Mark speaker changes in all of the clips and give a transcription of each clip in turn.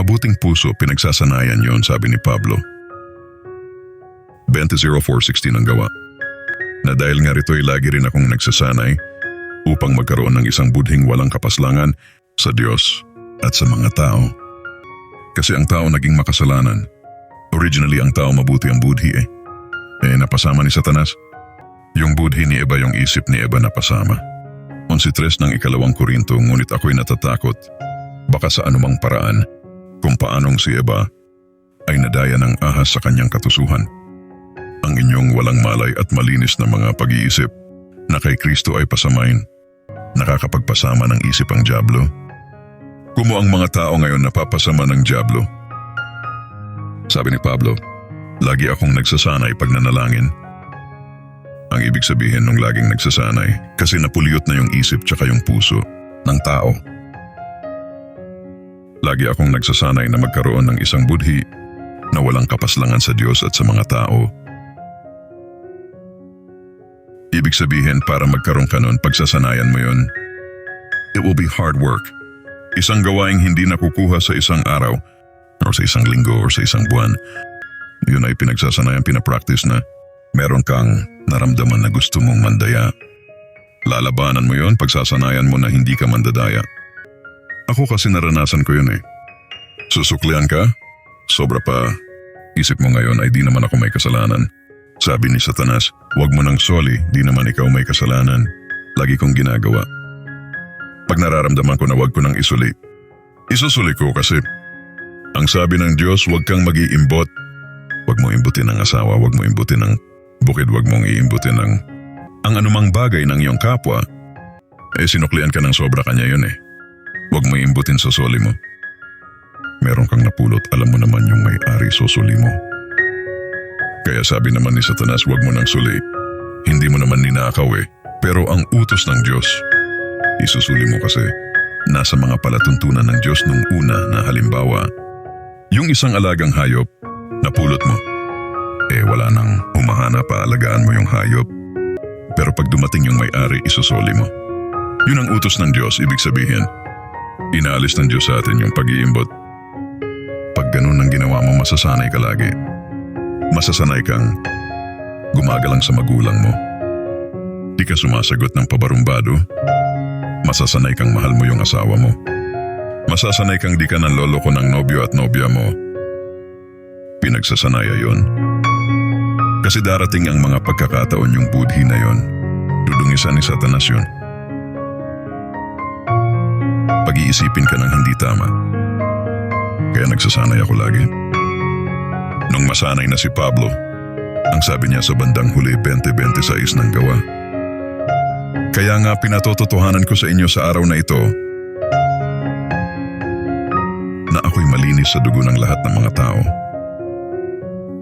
Speaker 1: mabuting puso, pinagsasanayan yon, sabi ni Pablo. 20.04.16 ang gawa. Na dahil nga rito'y lagi rin akong nagsasanay upang magkaroon ng isang budhing walang kapaslangan sa Diyos at sa mga tao. Kasi ang tao naging makasalanan. Originally ang tao mabuti ang budhi eh. Eh napasama ni Satanas. Yung budhi ni Eva yung isip ni Eva napasama. 11.3 ng ikalawang Korinto ngunit ako'y natatakot. Baka sa anumang paraan kung paanong si Eva ay nadaya ng ahas sa kanyang katusuhan. Ang inyong walang malay at malinis na mga pag-iisip na kay Kristo ay pasamain. Nakakapagpasama ng isip ang Diablo. Kumo ang mga tao ngayon napapasama ng Diablo. Sabi ni Pablo, lagi akong nagsasanay pag nanalangin. Ang ibig sabihin nung laging nagsasanay kasi napuliyot na yung isip tsaka yung puso ng tao. Lagi akong nagsasanay na magkaroon ng isang budhi na walang kapaslangan sa Diyos at sa mga tao. Ibig sabihin para magkaroon ka nun, pagsasanayan mo yun, it will be hard work. Isang gawaing hindi nakukuha sa isang araw or sa isang linggo or sa isang buwan. Yun ay pinagsasanayan, pinapractice na meron kang naramdaman na gusto mong mandaya. Lalabanan mo yon pagsasanayan mo na hindi ka mandadaya. Ako kasi naranasan ko yun eh. Susuklian ka? Sobra pa. Isip mo ngayon ay di naman ako may kasalanan. Sabi ni Satanas, huwag mo nang soli, di naman ikaw may kasalanan. Lagi kong ginagawa. Pag nararamdaman ko na huwag ko nang isuli, isusuli ko kasi ang sabi ng Diyos, huwag kang mag-iimbot. Huwag mo imbutin ng asawa, huwag mo imbutin ng bukid, huwag mong iimbutin ng ang anumang bagay ng iyong kapwa. Eh sinuklian ka ng sobra kanya yun eh. Huwag mo imbutin sa soli mo. Meron kang napulot, alam mo naman yung may-ari sa soli mo. Kaya sabi naman ni Satanas, huwag mo nang suli. Hindi mo naman ninakaw eh. Pero ang utos ng Diyos, isusuli mo kasi nasa mga palatuntunan ng Diyos nung una na halimbawa, yung isang alagang hayop, napulot mo. Eh wala nang humahana pa, alagaan mo yung hayop. Pero pag dumating yung may-ari, isusuli mo. Yun ang utos ng Diyos, ibig sabihin, inaalis ng Diyos sa atin yung pag-iimbot. Pag ganun ang ginawa mo, masasanay ka lagi masasanay kang gumagalang sa magulang mo. Di ka sumasagot ng pabarumbado. Masasanay kang mahal mo yung asawa mo. Masasanay kang di ka ng lolo ko ng nobyo at nobya mo. Pinagsasanaya yon. Kasi darating ang mga pagkakataon yung budhi na yon. Dudungisan ni Satanas yun. Pag-iisipin ka ng hindi tama. Kaya nagsasanay ako lagi. Nung masanay na si Pablo, ang sabi niya sa bandang huli 2026 ng gawa. Kaya nga pinatototohanan ko sa inyo sa araw na ito na ako'y malinis sa dugo ng lahat ng mga tao.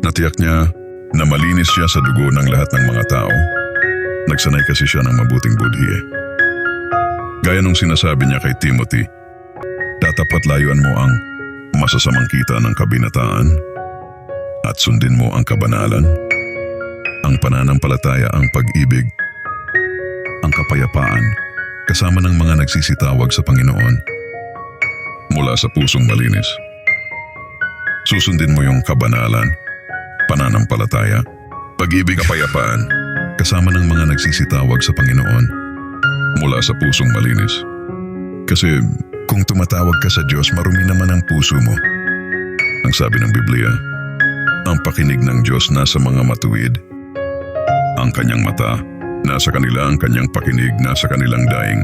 Speaker 1: Natiyak niya na malinis siya sa dugo ng lahat ng mga tao. Nagsanay kasi siya ng mabuting budhi eh. Gaya nung sinasabi niya kay Timothy, tatapat layuan mo ang masasamang kita ng kabinataan at sundin mo ang kabanalan, ang pananampalataya, ang pag-ibig, ang kapayapaan, kasama ng mga nagsisitawag sa Panginoon mula sa pusong malinis. Susundin mo yung kabanalan, pananampalataya, pag-ibig, kapayapaan, kasama ng mga nagsisitawag sa Panginoon mula sa pusong malinis. Kasi kung tumatawag ka sa Diyos, marumi naman ang puso mo. Ang sabi ng Biblia, ang pakinig ng Diyos nasa mga matuwid. Ang kanyang mata, nasa kanila ang kanyang pakinig, nasa kanilang daing.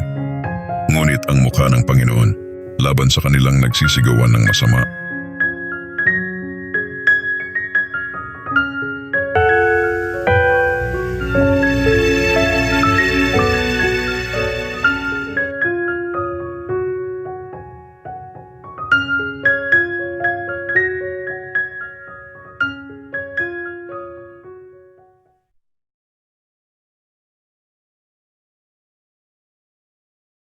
Speaker 1: Ngunit ang mukha ng Panginoon, laban sa kanilang nagsisigawan ng masama.